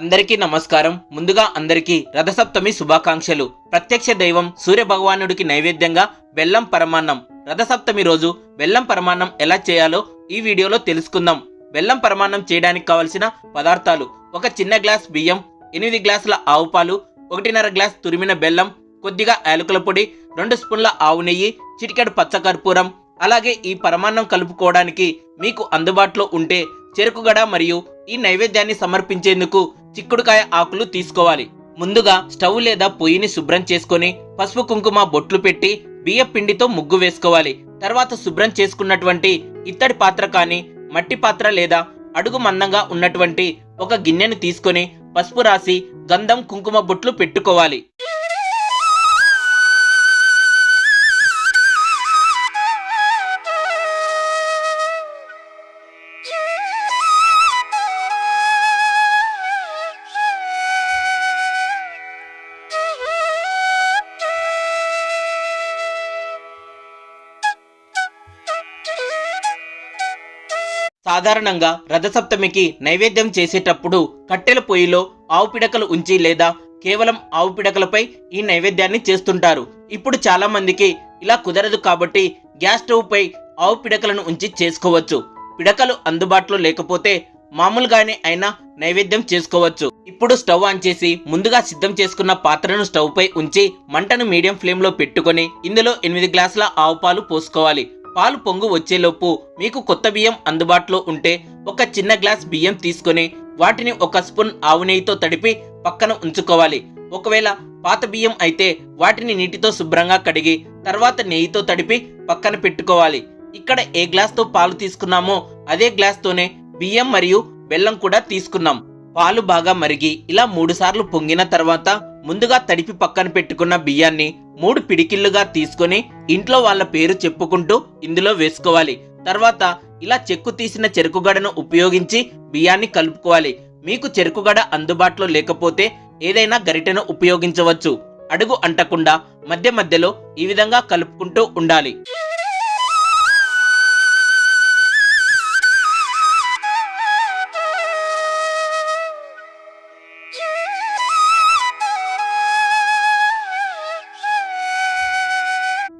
అందరికీ నమస్కారం. ముందుగా అందరికీ రథసప్తమి శుభాకాంక్షలు. ప్రత్యక్ష దైవం సూర్య భగవానుడికి నైవేద్యంగా బెల్లం పరమాన్నం. రథసప్తమి రోజు బెల్లం పరమాన్నం ఎలా చేయాలో ఈ వీడియోలో తెలుసుకుందాం. బెల్లం పరమాన్నం చేయడానికి కావలసిన పదార్థాలు. ఒక చిన్న గ్లాస్ బియ్యం ఎనిమిది గ్లాసుల ఆవు పాలు ఒకటిన్నర గ్లాస్ తురిమిన బెల్లం కొద్దిగా యాలకుల పొడి రెండు స్పూన్ల ఆవు నెయ్యి చిటికెడు పచ్చకర్పూరం అలాగే ఈ పరమాన్నం కలుపుకోవడానికి మీకు అందుబాటులో ఉంటే చెరుకుగడ మరియు ఈ నైవేద్యాన్ని సమర్పించేందుకు చిక్కుడుకాయ ఆకులు తీసుకోవాలి. ముందుగా స్టవ్ లేదా పొయ్యిని శుభ్రం చేసుకొని పసుపు కుంకుమ బొట్లు పెట్టి బియ్య పిండితో ముగ్గు వేసుకోవాలి. తర్వాత శుభ్రం చేసుకున్నటువంటి ఇత్తడి పాత్ర కానీ మట్టి పాత్ర లేదా అడుగు మందంగా ఉన్నటువంటి ఒక గిన్నెను తీసుకొని పసుపు రాసి గంధం కుంకుమ బొట్లు పెట్టుకోవాలి. సాధారణంగా రథసప్తమికి నైవేద్యం చేసేటప్పుడు కట్టెల పొయ్యిలో ఆవు పిడకలు ఉంచి లేదా కేవలం ఆవు పిడకలపై ఈ నైవేద్యాన్ని చేస్తుంటారు. ఇప్పుడు చాలా మందికి ఇలా కుదరదు కాబట్టి గ్యాస్ స్టవ్ పై ఆవు పిడకలను ఉంచి చేసుకోవచ్చు. పిడకలు అందుబాటులో లేకపోతే మామూలుగానే అయినా నైవేద్యం చేసుకోవచ్చు. ఇప్పుడు స్టవ్ ఆన్ చేసి ముందుగా సిద్ధం చేసుకున్న పాత్రను స్టవ్ పై ఉంచి మంటను మీడియం ఫ్లేమ్లో పెట్టుకొని ఇందులో ఎనిమిది గ్లాసుల ఆవు పాలు పోసుకోవాలి. పాలు పొంగు వచ్చేలోపు మీకు కొత్త బియ్యం అందుబాటులో ఉంటే ఒక చిన్న గ్లాస్ బియ్యం తీసుకొని వాటిని ఒక స్పూన్ ఆవు నెయ్యితో తడిపి పక్కన ఉంచుకోవాలి. ఒకవేళ పాత బియ్యం అయితే వాటిని నీటితో శుభ్రంగా కడిగి తర్వాత నెయ్యితో తడిపి పక్కన పెట్టుకోవాలి. ఇక్కడ ఏ గ్లాస్తో పాలు తీసుకున్నామో అదే గ్లాస్తోనే బియ్యం మరియు బెల్లం కూడా తీసుకున్నాం. పాలు బాగా మరిగి ఇలా మూడుసార్లు పొంగిన తర్వాత ముందుగా తడిపి పక్కన పెట్టుకున్న బియ్యాన్ని మూడు పిడికిళ్ళుగా తీసుకొని ఇంట్లో వాళ్ళ పేరు చెప్పుకుంటూ ఇందులో వేసుకోవాలి. తర్వాత ఇలా చెక్కు తీసిన చెరుకుగడను ఉపయోగించి బియ్యాన్ని కలుపుకోవాలి. మీకు చెరుకుగడ అందుబాటులో లేకపోతే ఏదైనా గరిటెను ఉపయోగించవచ్చు. అడుగు అంటకుండా మధ్య మధ్యలో ఈ విధంగా కలుపుకుంటూ ఉండాలి.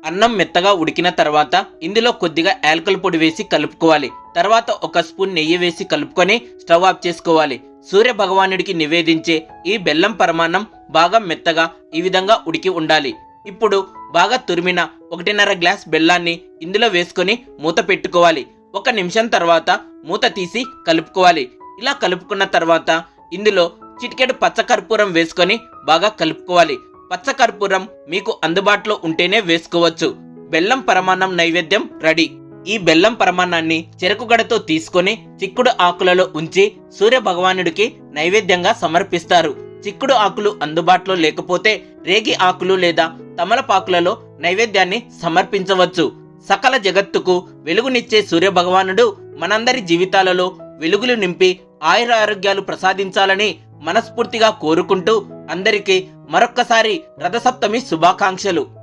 అన్నం మెత్తగా ఉడికిన తర్వాత ఇందులో కొద్దిగా యాలకుల పొడి వేసి కలుపుకోవాలి. తర్వాత ఒక స్పూన్ నెయ్యి వేసి కలుపుకొని స్టవ్ ఆఫ్ చేసుకోవాలి. సూర్య భగవానుడికి నివేదించే ఈ బెల్లం పరమాన్నం బాగా మెత్తగా ఈ విధంగా ఉడికి ఉండాలి. ఇప్పుడు బాగా తురిమిన ఒకటిన్నర గ్లాస్ బెల్లాన్ని ఇందులో వేసుకొని మూత పెట్టుకోవాలి. ఒక నిమిషం తర్వాత మూత తీసి కలుపుకోవాలి. ఇలా కలుపుకున్న తర్వాత ఇందులో చిటికెడు పచ్చకర్పూరం వేసుకొని బాగా కలుపుకోవాలి. పచ్చకర్పూరం మీకు అందుబాటులో ఉంటేనే వేసుకోవచ్చు. బెల్లం పరమాన్నం నైవేద్యం రెడీ. ఈ బెల్లం పరమాన్నాన్ని చెరకుగడతో తీసుకొని చిక్కుడు ఆకులలో ఉంచి సూర్య భగవానుడికి నైవేద్యంగా సమర్పిస్తారు. చిక్కుడు ఆకులు అందుబాటులో లేకపోతే రేగి ఆకులు లేదా తమలపాకులలో నైవేద్యాన్ని సమర్పించవచ్చు. సకల జగత్తుకు వెలుగునిచ్చే సూర్య భగవానుడు మనందరి జీవితాలలో వెలుగులు నింపి ఆయుర ఆరోగ్యాలు ప్రసాదించాలని మనస్ఫూర్తిగా కోరుకుంటూ అందరికీ మరొక్కసారి రథసప్తమి శుభాకాంక్షలు.